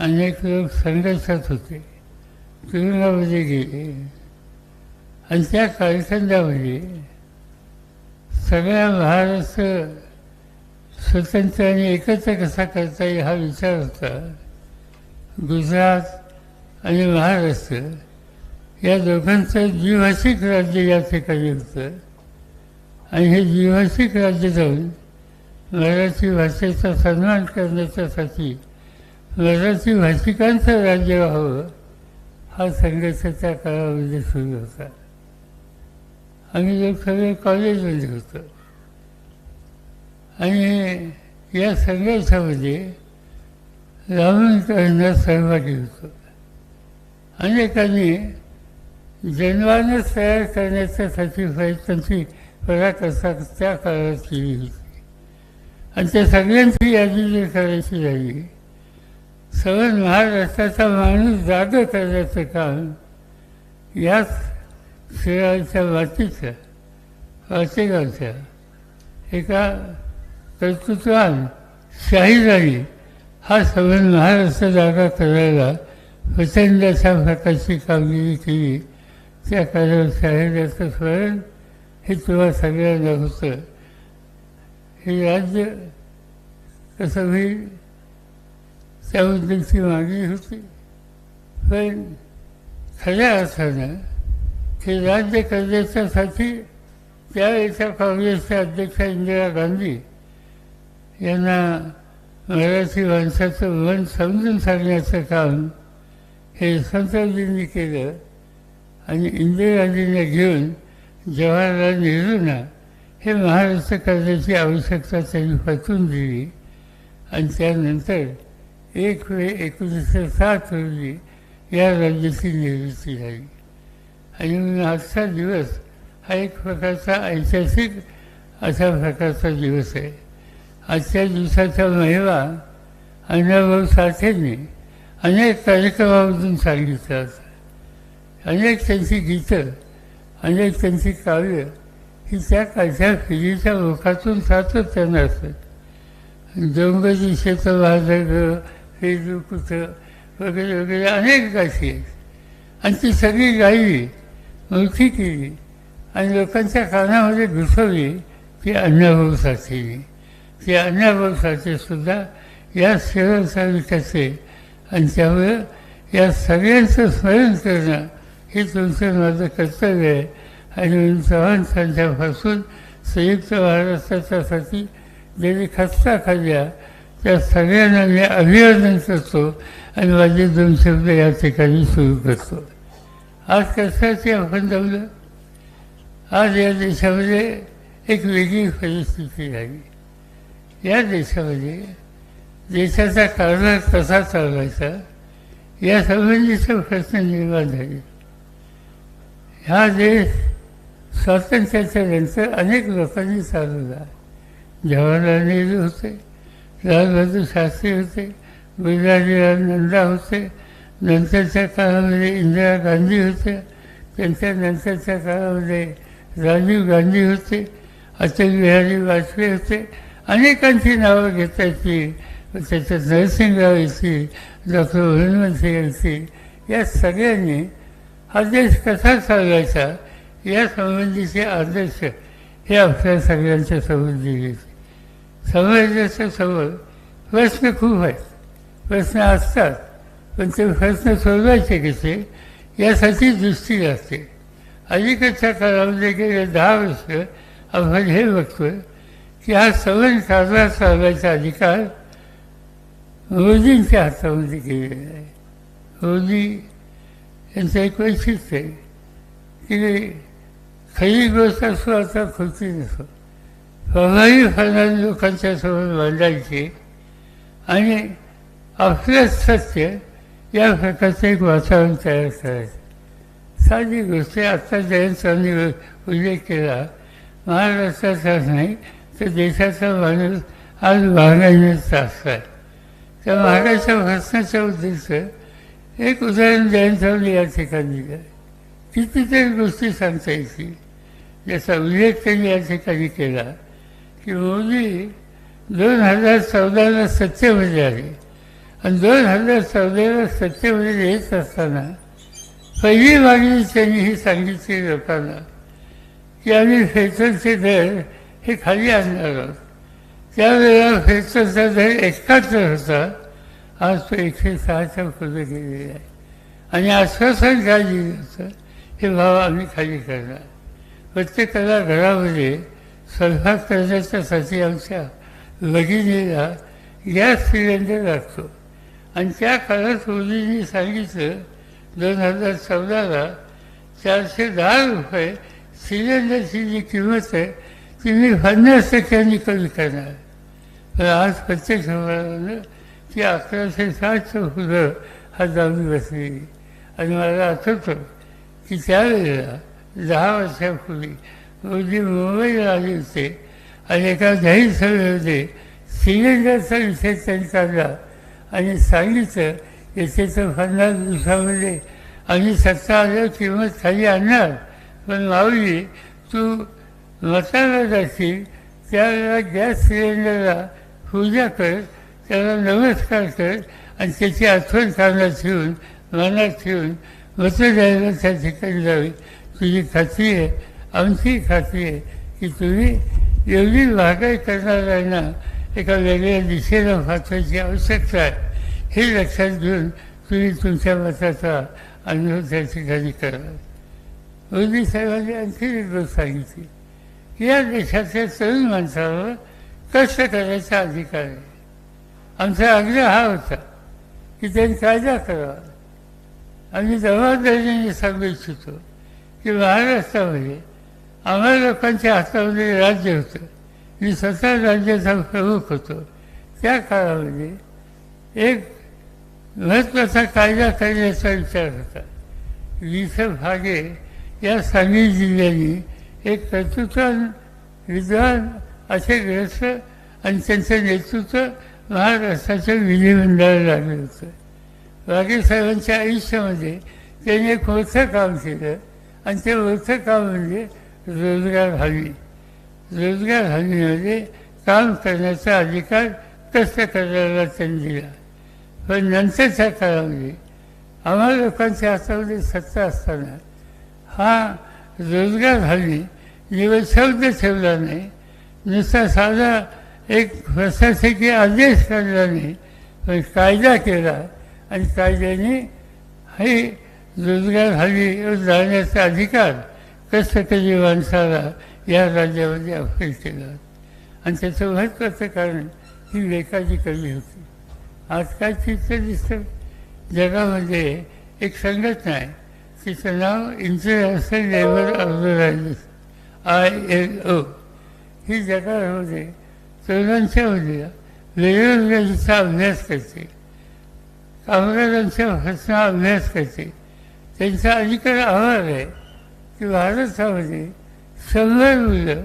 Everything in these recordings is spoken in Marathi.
अनेक लोक संघर्षात होते. तुरुंगामध्ये गेले. आणि त्या कालखंडामध्ये सगळ्या महाराष्ट्र स्वतंत्र आणि एकत्र कसा करता येईल हा विचार होता. गुजरात आणि महाराष्ट्र या दोघांचं द्विभाषिक राज्य या ठिकाणी होतं. आणि हे द्विभाषिक राज्य जाऊन मराठी भाषेचा सन्मान करण्याच्यासाठी मराठी भाषिकांचं राज्य व्हावं हा संघर्ष त्या काळामध्ये म्हणजे सुरू होता. आम्ही लोक सगळे कॉलेजमध्ये म्हणजे होतो. आणि या संघर्षामध्ये लावणीकरणात सहभागी होतो. अनेकांनी जनवानच तयार करण्याच्यासाठी प्रयत्नांची पराकसा त्या काळात केली होती. आणि त्या सगळ्यांची यादी जर करायची झाली सवन महाराष्ट्राचा माणूस जाग करण्याचं काम. याच शिराळच्या मातीच्या वाचेगावच्या एका कर्तृत्वान शाहीराणी हा सवन महाराष्ट्र जागा करायला प्रचंड अशा प्रकारची कामगिरी केली. त्या कारण शाहिराचं स्मरण हे तुम्हा सगळ्यांना होतं. हे राज्य कसं होईल? त्याबद्दलची मागणी होती. पण खऱ्या अर्थानं हे राज्य करण्याच्यासाठी त्यावेळेच्या काँग्रेसच्या अध्यक्ष इंदिरा गांधी यांना मराठी माणसाचं मन समजून सांगण्याचं काम हे संतजींनी केलं आणि इंदिराजींना घेऊन जवाहरलाल नेहरूंना हे महाराष्ट्र करण्याची आवश्यकता त्यांनी पटवून दिली. आणि त्यानंतर एक मे एकोणीसशे सात रोजी या राज्याची निर्मिती झाली. आणि म्हणून आजचा दिवस हा एक प्रकारचा ऐतिहासिक अशा प्रकारचा दिवस आहे. आजच्या दिवसाचा महिमा अण्णाभाऊ साठेंनी अनेक कार्यक्रमामधून सांगितलं होतं. अनेक त्यांची गीतं अनेक त्यांची काव्य ही त्या काळच्या पिढीच्या मुखातून सातत्यानं असत डोंगरी शेत माझं हे वगैरे वगैरे अनेक गाठी आहेत आणि ती सगळी गायली मोठी केली. आणि लोकांच्या कानामध्ये घुसवली ती अण्णाभाऊ साठेने ती अण्णाभाऊ साठेसुद्धा या सेवा विकासे आणि त्यामुळं या सगळ्यांचं स्मरण करणं हे तुमचं माझं कर्तव्य आहे. आणि म्हणून चव्हाण संघापासून संयुक्त महाराष्ट्राच्यासाठी ज्यांनी खस्ता खाल्ल्या. त्या सगळ्यांना मी अभिवादन करतो आणि माझे दोन शब्द या ठिकाणी सुरू करतो. आज कशाचे आपण जमलं? आज या देशामध्ये एक वेगळी परिस्थिती झाली. या देशामध्ये देशाचा कारभार कसा चालवायचा या संबंधीचे प्रश्न निर्माण झाले. हा देश स्वातंत्र्याच्या नंतर अनेक लोकांनी चालवला. जवाहरलाल नेहरू होते लालबहादूर शास्त्री होते गुजराजीलाल नंदा होते नंतरच्या काळामध्ये इंदिरा गांधी होत्या त्यांच्या नंतरच्या काळामध्ये राजीव गांधी होते अटल बिहारी वाजपेयी होते. अनेकांची नावं घेता येतील त्याच्यात नरसिंहराव येतील डॉक्टर हनुमंत सिंग यांची या सगळ्यांनी हा देश कसा चालवायचा या संबंधीचे आदर्श हे आपल्या सगळ्यांच्या समोर दिले समाजाच्या समोर प्रश्न खूप आहेत. प्रश्न असतात. पण ते प्रश्न सोडवायचे कसे? यासाठी दृष्टी लागते अलीकडच्या काळामध्ये गेले दहा वर्ष आपण हे बघतोय की हा सवन साजरा चालवायचा अधिकार मोदींच्या हातामध्ये गेलेला आहे. मोदी यांचं एक वैशिष्ट्य आहे की खरी गोष्ट असो आता खोटी नसो. प्रभावीपणाने लोकांच्या समोर मांडायची आणि आपलं सत्य या प्रकारचं एक वातावरण तयार करायचं साधी गोष्ट आत्ता जयंतांनी उल्लेख केला महाराष्ट्राचाच नाही तर देशाचा माणूस आज महागाईने त्रासलाय त्या महागाईच्या प्रश्नाच्या उद्देश एक उदाहरण जयंतांनी या ठिकाणी दिलं कितीतरी गोष्टी सांगता येतील ज्याचा उल्लेख त्यांनी या ठिकाणी केला की मोदी दोन हजार चौदाला सत्तेमध्ये आले आणि दोन हजार चौदाला सत्तेमध्ये येत असताना पहिली मागणी त्यांनी ही सांगितली लोकांना की आम्ही पेट्रोलचे दर हे खाली आणणार आहोत. त्यावेळेला पेट्रोलचा दर एकाहत्तर होता. आज तो एकशे सहाच्या पुढे गेलेला आहे. आणि आश्वासन काय दिलं होतं हे भाव आम्ही खाली करणार. प्रत्येकाला घरामध्ये स्वयंपाक करण्याच्यासाठी आमच्या भगिनीला गॅस सिलेंडर लागतो आणि त्या काळात मोदींनी सांगितलं दोन हजार चौदाला चारशे दहा रुपये सिलेंडरची जी किंमत आहे ती मी पन्नास टक्क्यांनी कमी करणार. पण आज प्रत्येक समाजानं ती अकराशे साठचं फुलं हा जाऊन बसलेली आणि मला आठवतं की त्यावेळेला दहा वर्षापूर्वी मोदी मुंबईला आले होते आणि एका जाहीर सभेमध्ये सिलेंडरचा विषय त्यांनी चालला आणि सांगितलं याच्याचं पन्नास दिवसामध्ये आम्ही सत्ता आल्यावर किंमत खाली आणणार पण माऊली तू मताला जाशील त्यावेळेला गॅस सिलेंडरला पूजा कर त्याला नमस्कार कर आणि त्याची आठवण कानात ठेवून मनात ठेवून मतं द्यायला त्या ठिकाणी जावी तुझी खात्री आहे आमची खात्री आहे की तुम्ही एवढी महागाई करणाऱ्यांना एका वेगळ्या दिशेनं वाचवायची आवश्यकता आहे. हे लक्षात घेऊन तुम्ही तुमच्या मताचा अनुभव त्या ठिकाणी करा. मोदी साहेबांनी आणखी एक गोष्ट सांगितली. की या देशाच्या तरुण माणसावर कष्ट करायचा अधिकार आहे. आमचा आग्रह हा होता की त्यांनी कायदा करावा. आम्ही जबाबदारीने सांगू इच्छितो की महाराष्ट्रामध्ये आम्हा लोकांच्या हातामध्ये राज्य होतं. मी स्वतः राज्याचा प्रमुख होतो. त्या काळामध्ये एक महत्त्वाचा कायदा करण्याचा विचार होता. विस भागे या सांगली जिल्ह्यांनी एक कर्तृत्वान विद्वान असे ग्रस्त आणि त्यांचं नेतृत्व महाराष्ट्राच्या विधिमंडळाला लागलं होतं. वागेसाहेबांच्या आयुष्यामध्ये त्यांनी एक मोठं काम केलं आणि ते मोठं काम म्हणजे रोजगार हवी. रोजगार हमीमध्ये काम करण्याचा अधिकार कष्ट त्यांनी दिला. पण नंतरच्या काळामध्ये आम्हा लोकांच्या हातामध्ये सत्ता असताना हा रोजगार हवी निवड शब्द ठेवला नाही. नुसता साधा एक प्रशासकीय आदेश काढला नाही पण कायदा केला आणि कायद्याने हे रोजगार हवी जाण्याचा अधिकार कष्टकरी माणसाला या राज्यामध्ये अफेल केला आणि त्याचं महत्त्वाचं कारण ही बेकारी कमी होती. आज काय चित्र दिसतं? जगामध्ये एक संघटना आहे. तिचं नाव International Labour Organization I L O. ही जगामध्ये तरुणांच्यामध्ये बेरोजगारीचा अभ्यास करते. कामगारांच्या भाषा अभ्यास करते. त्यांचा अधिकार आभार आहे. की भारतामध्ये शंभर मुलं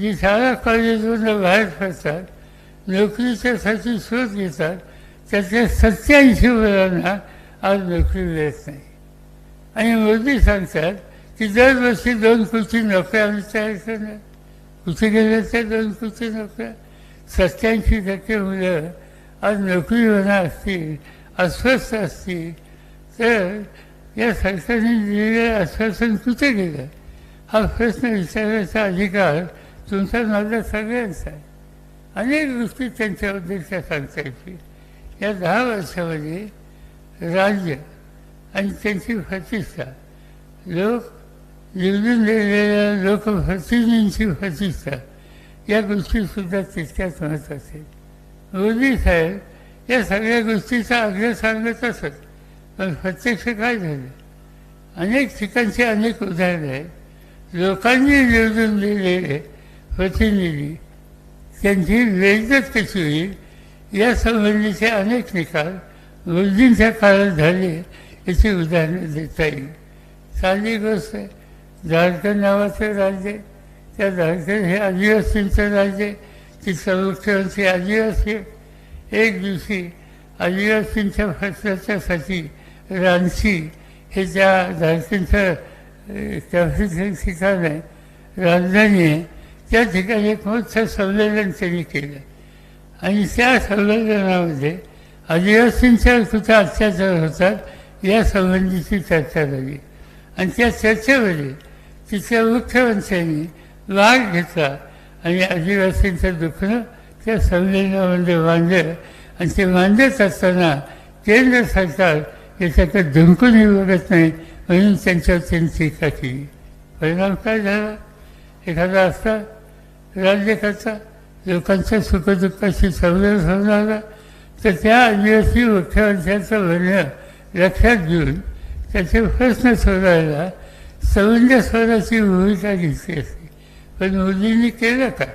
जी शाळा कॉलेजमधून बाहेर पडतात नोकरीच्यासाठी शोध घेतात त्यातल्या सत्याऐंशी मुलांना आज नोकरी मिळत नाही. आणि मोदी सांगतात की दरवर्षी दोन कोटी नोकऱ्या आम्ही तयार करणार कुठे गेल्या त्या दोन कोटी नोकऱ्या? सत्याऐंशी टक्के मुलं आज नोकरीवरणार असतील अस्वस्थ असतील. तर या सरकारने दिलेलं आश्वासन कुठे गेलं? हा प्रश्न विचारण्याचा अधिकार तुमचा माझा सगळ्यांचा आहे. अनेक गोष्टी त्यांच्याबद्दलच्या सांगता येतील. या दहा वर्षामध्ये राज्य आणि त्यांची प्रतिष्ठा लोक निवडून दिलेल्या लोकप्रतिनिधींची प्रतिष्ठा या गोष्टीसुद्धा तितक्याच महत्त्वाच्या आहेत. मोदी साहेब या सगळ्या गोष्टीचा आग्रह सांगत असत. पण प्रत्यक्ष काय झालं? अनेक ठिकाणचे अनेक उदाहरणं आहेत. लोकांनी निवडून दिलेले प्रतिनिधी त्यांची बेइज्जत कशी होईल? यासंबंधीचे अनेक निकाल मोदींच्या काळात झाले याची उदाहरणं देता येईल. चांगली गोष्ट आहे झारखंड नावाचं राज्य त्या झारखंड हे आदिवासींचं राज्य तिथं मुख्यमंत्री आदिवासी एक दिवशी आदिवासींच्या प्रश्नाच्यासाठी रांची हे त्या झारखंडचं ठिकाण आहे राजधानी आहे त्या ठिकाणी एक मोठं संमेलन त्यांनी केलं. आणि त्या संमेलनामध्ये आदिवासींच्या सुद्धा अत्याचार होतात या संबंधीची चर्चा झाली. आणि त्या चर्चेमध्ये तिथल्या मुख्यमंत्र्यांनी भाग घेतला आणि आदिवासींचं दुखणं त्या संमेलनामध्ये मांडलं. आणि ते मांडत असताना केंद्र सरकार याच्याकडे झुंकून बघत नाही. म्हणून त्यांच्यावर त्यांनी टीका केली परिणाम काय झाला? एखादा असता राज्यकर्ता लोकांच्या सुखदुःखाशी संवेद होणारा तर त्या आदिवासी मुख्यमंत्र्यांचं म्हणणं लक्षात घेऊन त्याचे प्रश्न सोडवायला समंजस स्वराची भूमिका घेतली असते. पण मोदींनी केलं काय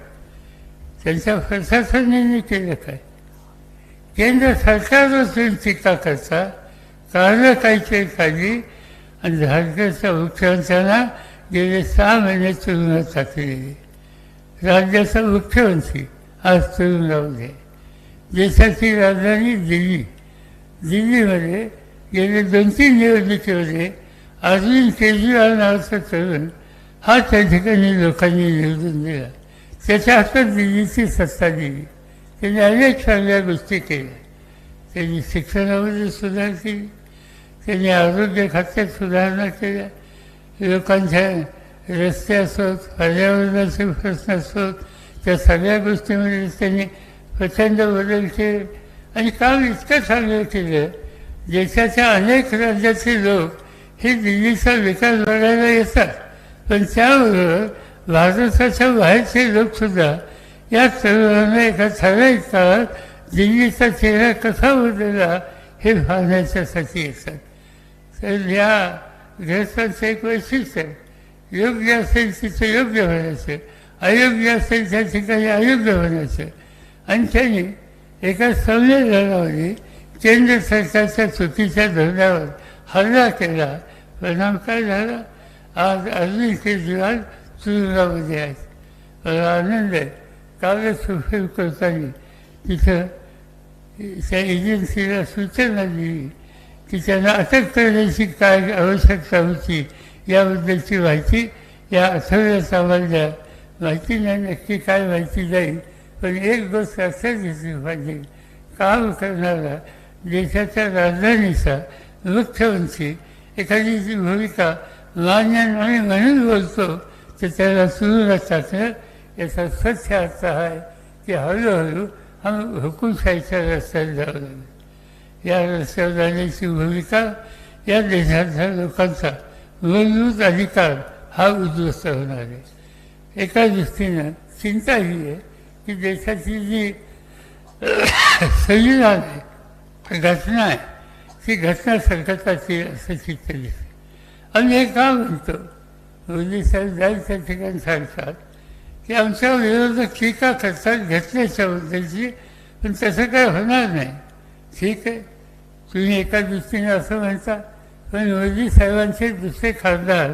त्यांच्या प्रशासनाने केलं काय? केंद्र सरकारवर टीका करता कारण काहीतरी खाली आणि झारखंडच्या मुख्यमंत्र्यांना गेले सहा महिने तुरुंगात टाकलेले राज्याचा मुख्यमंत्री आज तुरुंगामध्ये देशाची राजधानी दिल्ली दिल्लीमध्ये गेले दोन तीन निवडणुकीमध्ये अरविंद केजरीवाल नावाचा तरुण हा त्या ठिकाणी लोकांनी निवडून दिला त्याच्या हातात दिल्लीची सत्ता दिली त्यांनी अनेक चांगल्या गोष्टी केल्या त्यांनी शिक्षणामध्ये सुधार केली त्यांनी आरोग्य खात्यात सुधारणा केल्या लोकांच्या रस्ते असोत पर्यावरणाचे प्रश्न असोत त्या सगळ्या गोष्टीमध्ये त्यांनी प्रचंड बदल केले. आणि काम इतकं चांगलं केलं देशाच्या अनेक राज्याचे लोक हे दिल्लीचा विकास बघायला येतात. पण त्याबरोबर भारताच्या बाहेरचे लोकसुद्धा या तरुणांना एका ठराविक काळात दिल्लीचा चेहरा कसा बदलला हे पाहण्याच्यासाठी येतात. तर या ग्रस्तांचं एक वैशिष्ट्य आहे. योग्य असेल तिथं योग्य होण्याचं अयोग्य असेल त्या ठिकाणी अयोग्य होण्याचं. आणि त्यांनी एका संमेलनामध्ये केंद्र सरकारच्या चुकीच्या धोरणावर हल्ला केला. परिणाम काय झाला? आज अरविंद केजरीवाल तुरुंगामध्ये आहेत. मला आनंद आहे. कालच सुप्रीम कोर्टाने तिथं त्या एजन्सीला सूचना दिली. की त्यांना अटक करण्याची काय आवश्यकता होती याबद्दलची माहिती या आठवड्यात आम्हाला माहिती नाही नक्की काय माहिती जाईल पण एक गोष्ट असं दिसली पाहिजे. काम करणारा देशाच्या राजधानीचा मुख्यमंत्री एखादी जी भूमिका मान्य नाही म्हणून बोलतो तर त्याला सुरू टाकणं याचा सत्य अर्थ आहे की हळूहळू आम्ही हुकुमशाहीच्या रस्त्यात जाऊ लागेल. या रस्त्यावर जाण्याची भूमिका या देशातल्या लोकांचा मूलभूत अधिकार हा उद्ध्वस्त होणार आहे. एका दृष्टीनं चिंता ही आहे की देशाची जी संविधान आहे घटना आहे ती घटना संकटाची असं चित्त दिसते. आम्ही हे का म्हणतो मोदी साहेब जायच्या त्या ठिकाणी सांगतात की आमच्या विरोधात टीका करतात घटनेच्याबद्दलची पण तसं काय होणार नाही. ठीक आहे. तुम्ही एका दृष्टीने असं म्हणता पण मोदी साहेबांचे दुसरे खासदार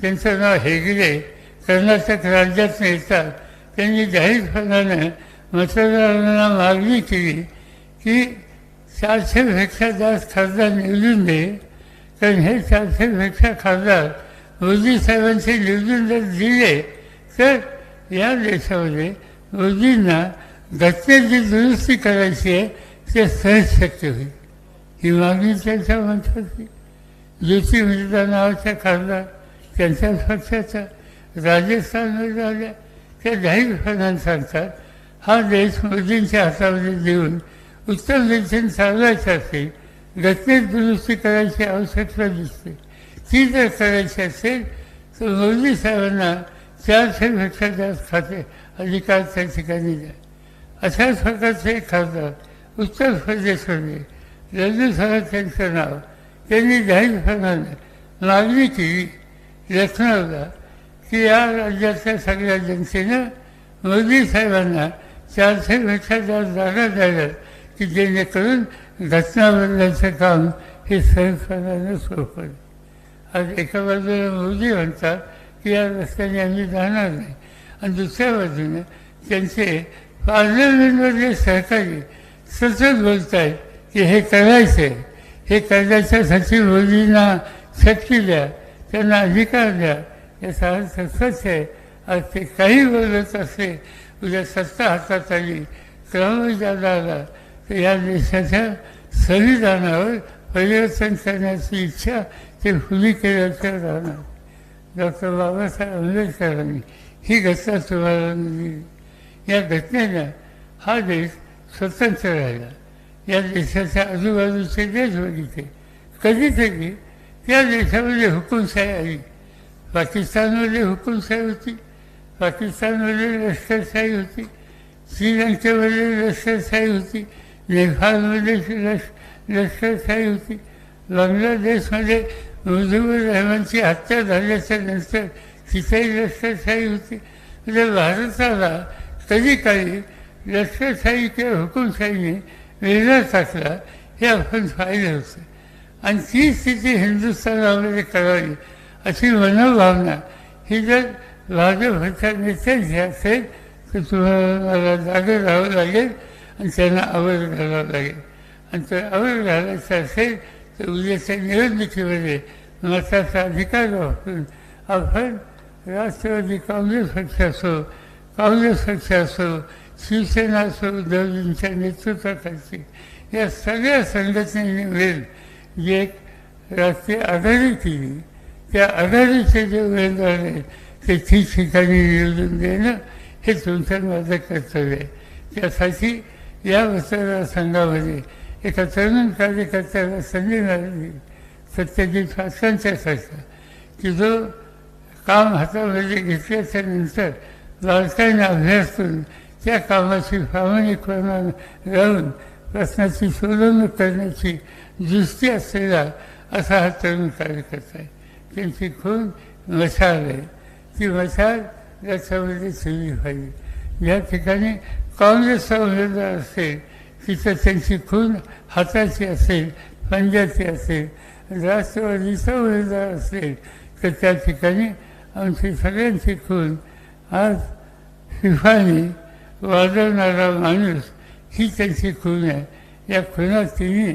त्यांचं नाव हेगडे कर्नाटक राज्यात नेतात त्यांनी जाहीरपणाने मतदारांना मागणी केली की चारशेपेक्षा जास्त खासदार निवडून दे. कारण हे चारशेपेक्षा खासदार मोदी साहेबांचे निवडून जर दिले तर या देशामध्ये मोदींना घटनेची दुरुस्ती करायची आहे ते सहज शक्य होईल. ही मागणी त्यांच्या म्हणत होती ज्योती नावाच्या खासदार त्यांच्या पक्षाचा. राजस्थानमध्ये आल्या त्या जाहीरपणाने सांगतात हा देश मोदींच्या हातामध्ये देऊन उत्तम दिशेने चालवायचं असेल घटनेत दुरुस्ती करायची आवश्यकता दिसते. ती जर करायची असेल तर मोदी साहेबांना चारशेपेक्षा जास्त खाते अधिकार त्या ठिकाणी द्या. अशाच प्रकारचे खासदार उत्तर प्रदेशमध्ये रजू साहेब त्यांचं नाव त्यांनी जाहीरपणाने मागणी केली लखनौला की या राज्यातल्या सगळ्या जनतेनं मोदी साहेबांना चारशे जास्त जागा द्याव्यात की जेणेकरून घटना बदलायचं काम हे सहजपणानं सोपं आज एका बाजूला मोदी म्हणतात की या रस्त्याने आम्ही जाणार नाही. आणि दुसऱ्या बाजूने त्यांचे पार्लमेंटमधले सहकारी सतत बोलत आहेत की हे करायचं आहे हे करण्याच्यासाठी रोजींना शक्ती द्या त्यांना अधिकार द्या. हे अर्थ सच आहे. आज ते काही बोलत असते उद्या सत्ता हातात आली क्रमजादा आला तर या देशाच्या संविधानावर परिवर्तन करण्याची इच्छा ते खुली केल्याचं राहणार. डॉक्टर बाबासाहेब आंबेडकरांनी ही घटना तुम्हाला दिली. या घटनेनं हा देश स्वतंत्र राहिला. या देशाच्या आजूबाजूचे देश बघितले. कधीतरी त्या देशामध्ये हुकुमशाही आली. पाकिस्तानमध्ये हुकुमशाही होती. पाकिस्तानमध्ये लष्करशाही होती. श्रीलंकेमध्ये लष्करशाही होती. नेपाळमध्ये लष् लष्करशाही होती. बांगलादेशमध्ये मुजीबुर रहमानची हत्या झाल्याच्यानंतर तिथेही लष्करशाही होती. म्हणजे भारताला कधी काही लष्करशाही किंवा हुकुमशाहीने वेगळा टाकला हे आपण पाहिलं होतं. आणि ती स्थिती हिंदुस्थानामध्ये करावी अशी मनोभावना ही जर भाजपच्या नेत्यांची असेल तर तुम्हाला मला जागे राहावं लागेल आणि त्यांना आवर घालावं लागेल. आणि तर आवर घालायचं असेल तर उद्याच्या निवडणुकीमध्ये मताचा अधिकार वापरून आपण राष्ट्रवादी काँग्रेस पक्ष असो काँग्रेस पक्ष असो शिवसेना असो उद्धवजींच्या नेतृत्वाखालची. या सगळ्या संघटनेने मिळेल जे एक राष्ट्रीय आघाडी केली त्या आघाडीचे जे उमेदवार आहेत ते ठिकठिकाणी निवडून देणं हे तुमचं माझं कर्तव्य आहे. त्यासाठी या मतदारसंघामध्ये एका तरुण कार्यकर्त्याला संधी मिळाली सत्यजित पाटलांच्यासारखा की जो काम हातामध्ये घेतल्याच्या नंतर बारकाईने अभ्यास करून त्या कामाची प्रामाणिकपणा राहून प्रश्नाची सोडवणूक करण्याची दृष्टी असलेला असा हा तरुण कार्यकर्ता आहे त्यांची खून मशाल आहे ती मशाल याच्यामध्ये ठेवली पाहिजे या ठिकाणी काँग्रेसचा उमेदवार असेल तिथं त्यांची खून हाताची असेल पंजाची असेल राष्ट्रवादीचा उमेदवार असेल तर त्या ठिकाणी आमची सगळ्यांची खून आज शिफानी वाजवणारा माणूस ही त्यांची खून आहे या खुनात तिने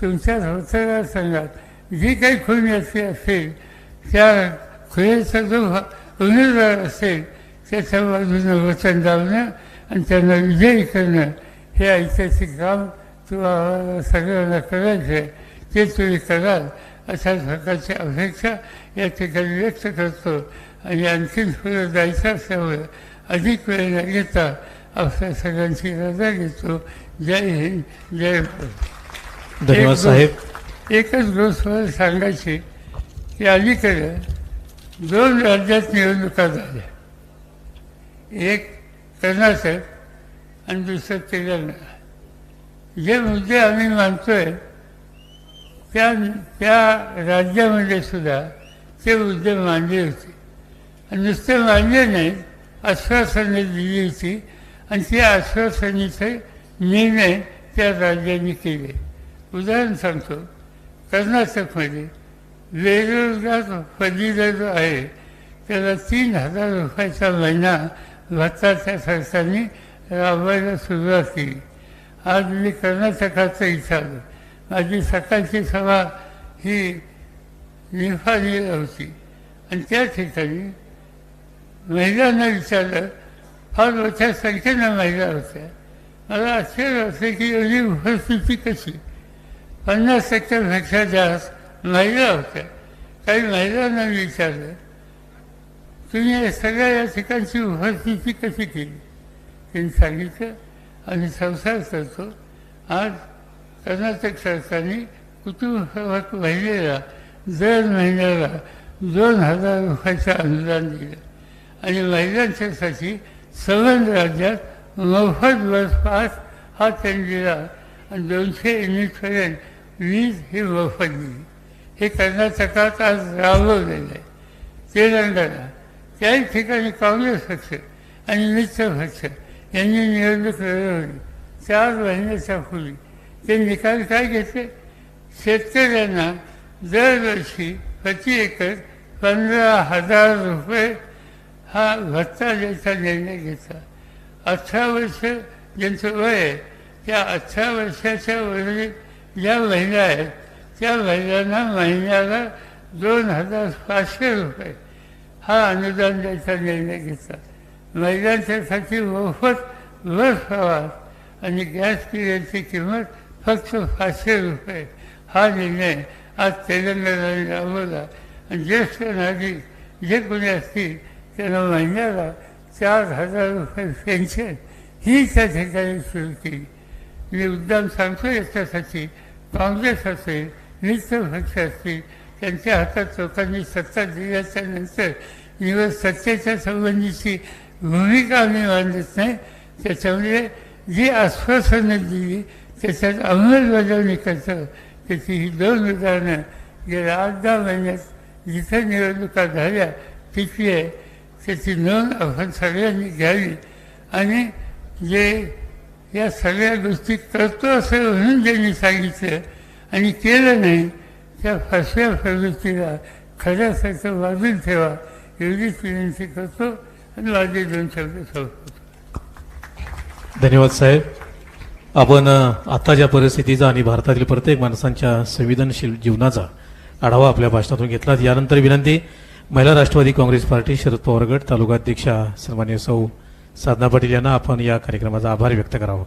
तुमच्या मतदारसंघात जी काही खून याची असेल त्या खुनेचा जो उमेदवार असेल त्याच्या बाजूनं वचन लावणं आणि त्यांना विजयी करणं हे ऐतिहासिक काम तुम्हाला सगळ्यांना करायचं आहे ते तुम्ही कराल अशा प्रकारची अपेक्षा या ठिकाणी व्यक्त करतो आणि आणखीन पुढे जायचं असल्यामुळे अधिक वेळ न घेता आपल्या सगळ्यांची रजा घेतो जय हिंद जय भारत धन्यवाद साहेब. एकच गोष्ट मला सांगायची की अलीकडे दोन राज्यात निवडणुका झाल्या. एक कर्नाटक आणि दुसरं तेलंगणा. जे मुद्दे आम्ही मानतोय त्या त्या राज्यामध्ये सुद्धा ते मुद्दे मांडले होते. आणि नुसते मांडले नाही आश्वासने दिली होती आणि ते आश्वासनेचे निर्णय त्या राज्यांनी केले. उदाहरण सांगतो. कर्नाटकमध्ये बेरोजगार पदवीधर जो आहे. त्याला तीन हजार रुपयाचा महिना भत्ताच्या सरकारने राबवायला सुरुवात केली. आज मी कर्नाटकाचं विचारलं माझी सकाळची सभा ही निफाली होती. आणि त्या ठिकाणी महिलांना विचारलं फार मोठ्या संख्येनं महिला होत्या मला आश्चर्य वाटले की एवढी उपस्थिती कशी पन्नास टक्क्यापेक्षा जास्त महिला होत्या काही महिलांना विचारलं तुम्ही या सगळ्या या ठिकाणची उपस्थिती कशी केली त्यांनी सांगितलं आम्ही संसार करतो आज कर्नाटक सरकारने कुटुंब महिलेला दर महिन्याला दोन हजार रुपयाचं अनुदान दिलं आणि महिलांच्यासाठी सवन राज्यात मोफत बस पास हा त्यांनी दिला आणि दोनशे युनिटपर्यंत वीज ही मोफत दिली हे कर्नाटकात आज राबवलेलं आहे. तेलंगणा. त्याही ठिकाणी काँग्रेस पक्ष आणि मित्र पक्ष यांनी निवडणूक लढवली. चार महिन्याच्या पूर्वी. ते निकाल काय घेतले? शेतकऱ्यांना दरवर्षी प्रति एकर पंधरा हजार रुपये हा भत्ता द्यायचा निर्णय घेतला. अठरा वर्ष ज्यांचं वय आहे त्या अठरा वर्षाच्या वरील ज्या महिला आहेत त्या महिलांना महिन्याला दोन हजार पाचशे रुपये हा अनुदान द्यायचा निर्णय घेतला. महिलांच्यासाठी मोफत बस प्रवास आणि गॅस पिरियडची किंमत फक्त पाचशे रुपये. हा निर्णय आज तेलंगणाने राबवला. आणि ज्येष्ठ नागरिक जे कोणी असतील त्यांना महिन्याला चार हजार रुपये पेन्शन. ही त्या ठिकाणी सुरू केली मी उद्दाम सांगतो याच्यासाठी काँग्रेस असेल मित्रपक्ष असतील त्यांच्या हातात लोकांनी सत्ता दिल्याच्या नंतर निवड सत्तेच्या संबंधीची भूमिका आम्ही मांडत नाही. त्याच्यामुळे जी आश्वासनं दिली त्याच्यात अंमलबजावणी करतं. त्याची ही दोन उदाहरणं. गेल्या आठ दहा महिन्यात जिथं निवडणुका झाल्या तिथली आहे त्याची नोंद आपण सगळ्यांनी घ्यावी. आणि जे या सगळ्या गोष्टी करतो असं म्हणून ज्यांनी सांगितलं. आणि केलं नाही त्या फसव्या प्रवृत्तीला खऱ्यासारखं वाजून ठेवा. एवढीच विनंती करतो आणि माझे दोन शब्द धन्यवाद साहेब. आपण आत्ताच्या परिस्थितीचा आणि भारतातील प्रत्येक माणसांच्या संवेदनशील जीवनाचा आढावा आपल्या भाषणातून घेतला यानंतर विनंती महिला राष्ट्रवादी काँग्रेस पार्टी शरद पवार गट तालुका सन्मान्य सौ साधना पाटील यांना आपण या कार्यक्रमाचा आभार व्यक्त करावा.